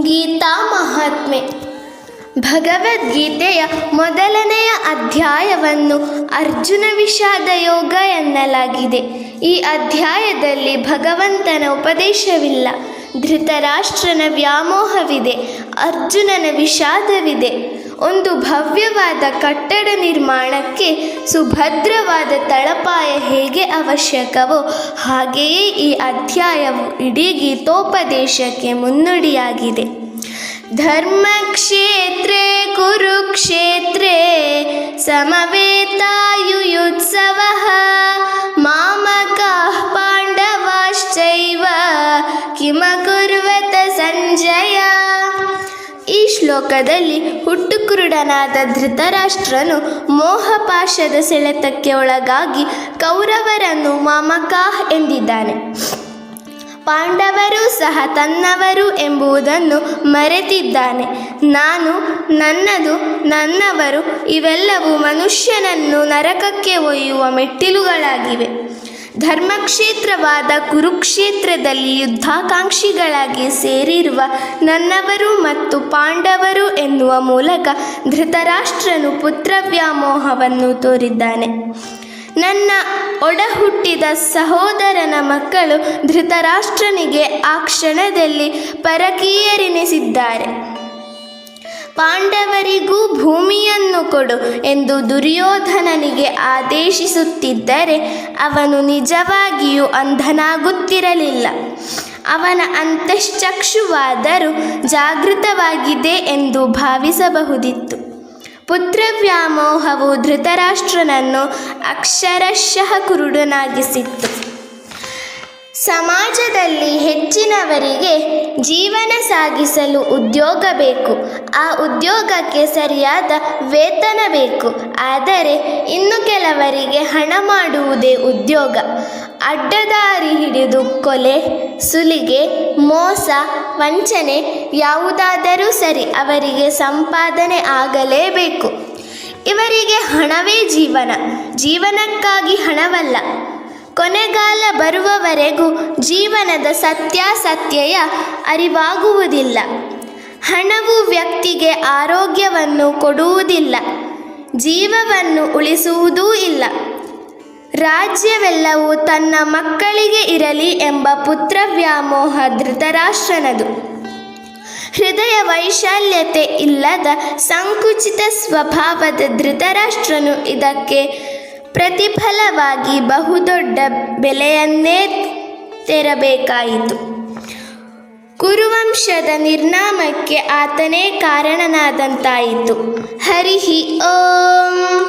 ಗೀತಾ ಮಹಾತ್ಮೆ. ಭಗವದ್ಗೀತೆಯ ಮೊದಲನೆಯ ಅಧ್ಯಾಯವನ್ನು ಅರ್ಜುನ ವಿಷಾದ ಯೋಗ ಎನ್ನಲಾಗಿದೆ. ಈ ಅಧ್ಯಾಯದಲ್ಲಿ ಭಗವಂತನ ಉಪದೇಶವಿಲ್ಲ. ಧೃತರಾಷ್ಟ್ರನ ವ್ಯಾಮೋಹವಿದೆ. ಅರ್ಜುನನ ವಿಷಾದವಿದೆ. ಒಂದು ಭವ್ಯವಾದ ಕಟ್ಟಡ ನಿರ್ಮಾಣಕ್ಕೆ ಸುಭದ್ರವಾದ ತಳಪಾಯ ಹೇಗೆ ಅವಶ್ಯಕವೋ ಹಾಗೆಯೇ ಈ ಅಧ್ಯಾಯವು ಇಡೀ ಗೀತೋಪದೇಶಕ್ಕೆ ಮುನ್ನುಡಿಯಾಗಿದೆ. ಧರ್ಮಕ್ಷೇತ್ರೇ, ಕುರುಕ್ಷೇತ್ರೇ, ಸಮವೇತಾಯುಯುತ್ಸವಃ ಶ್ಲೋಕದಲ್ಲಿ ಹುಟ್ಟುಕುರುಡನಾದ ಧೃತರಾಷ್ಟ್ರನು ಮೋಹಪಾಶದ ಸೆಳೆತಕ್ಕೆ ಒಳಗಾಗಿ ಕೌರವರನ್ನು ಮಾಮಕಾಹ್ ಎಂದಿದ್ದಾನೆ. ಪಾಂಡವರು ಸಹ ತನ್ನವರು ಎಂಬುದನ್ನು ಮರೆತಿದ್ದಾನೆ. ನಾನು, ನನ್ನದು, ನನ್ನವರು ಇವೆಲ್ಲವೂ ಮನುಷ್ಯನನ್ನು ನರಕಕ್ಕೆ ಒಯ್ಯುವ ಮೆಟ್ಟಿಲುಗಳಾಗಿವೆ. ಧರ್ಮಕ್ಷೇತ್ರವಾದ ಕುರುಕ್ಷೇತ್ರದಲ್ಲಿ ಯುದ್ಧಾಕಾಂಕ್ಷಿಗಳಾಗಿ ಸೇರಿರುವ ನನ್ನವರು ಮತ್ತು ಪಾಂಡವರು ಎನ್ನುವ ಮೂಲಕ ಧೃತರಾಷ್ಟ್ರನು ಪುತ್ರವ್ಯಾಮೋಹವನ್ನು ತೋರಿದ್ದಾನೆ. ನನ್ನ ಒಡಹುಟ್ಟಿದ ಸಹೋದರನ ಮಕ್ಕಳು ಧೃತರಾಷ್ಟ್ರನಿಗೆ ಆ ಕ್ಷಣದಲ್ಲಿ ಪರಕೀಯರೆನಿಸಿದ್ದಾರೆ. ಪಾಂಡವರಿಗೂ ಭೂಮಿಯನ್ನು ಕೊಡು ಎಂದು ದುರ್ಯೋಧನನಿಗೆ ಆದೇಶಿಸುತ್ತಿದ್ದರೆ ಅವನು ನಿಜವಾಗಿಯೂ ಅಂಧನಾಗುತ್ತಿರಲಿಲ್ಲ. ಅವನ ಅಂತಶ್ಚಕ್ಷುವಾದರೂ ಜಾಗೃತವಾಗಿದೆ ಎಂದು ಭಾವಿಸಬಹುದಿತ್ತು. ಪುತ್ರವ್ಯಾಮೋಹವು ಧೃತರಾಷ್ಟ್ರನನ್ನು ಅಕ್ಷರಶಃ ಕುರುಡನಾಗಿಸಿತ್ತು. ಸಮಾಜದಲ್ಲಿ ಹೆಚ್ಚಿನವರಿಗೆ ಜೀವನ ಸಾಗಿಸಲು ಉದ್ಯೋಗ ಬೇಕು. ಆ ಉದ್ಯೋಗಕ್ಕೆ ಸರಿಯಾದ ವೇತನ ಬೇಕು. ಆದರೆ ಇನ್ನು ಕೆಲವರಿಗೆ ಹಣ ಮಾಡುವುದೇ ಉದ್ಯೋಗ. ಅಡ್ಡದಾರಿ ಹಿಡಿದು ಕೊಲೆ, ಸುಲಿಗೆ, ಮೋಸ, ವಂಚನೆ ಯಾವುದಾದರೂ ಸರಿ ಅವರಿಗೆ ಸಂಪಾದನೆ ಆಗಲೇಬೇಕು. ಇವರಿಗೆ ಹಣವೇ ಜೀವನ. ಜೀವನಕ್ಕಾಗಿ ಹಣವಲ್ಲ. ಕೊನೆಗಾಲ ಬರುವವರೆಗೂ ಜೀವನದ ಸತ್ಯಾಸತ್ಯೆಯ ಅರಿವಾಗುವುದಿಲ್ಲ. ಹಣವು ವ್ಯಕ್ತಿಗೆ ಆರೋಗ್ಯವನ್ನು ಕೊಡುವುದಿಲ್ಲ. ಜೀವವನ್ನು ಉಳಿಸುವುದೂ ಇಲ್ಲ. ರಾಜ್ಯವೆಲ್ಲವೂ ತನ್ನ ಮಕ್ಕಳಿಗೆ ಇರಲಿ ಎಂಬ ಪುತ್ರ ವ್ಯಾಮೋಹ ಧೃತರಾಷ್ಟ್ರನದು. ಹೃದಯ ವೈಶಾಲ್ಯತೆ ಇಲ್ಲದ ಸಂಕುಚಿತ ಸ್ವಭಾವದ ಧೃತರಾಷ್ಟ್ರನು ಇದಕ್ಕೆ ಪ್ರತಿಫಲವಾಗಿ ಬಹುದೊಡ್ಡ ಬೆಲೆಯನ್ನೇ ತೆರಬೇಕಾಯಿತು. ಕುರುವಂಶದ ನಿರ್ನಾಮಕ್ಕೆ ಆತನೇ ಕಾರಣನಾದಂತಾಯಿತು. ಹರಿಹಿ ಓಂ.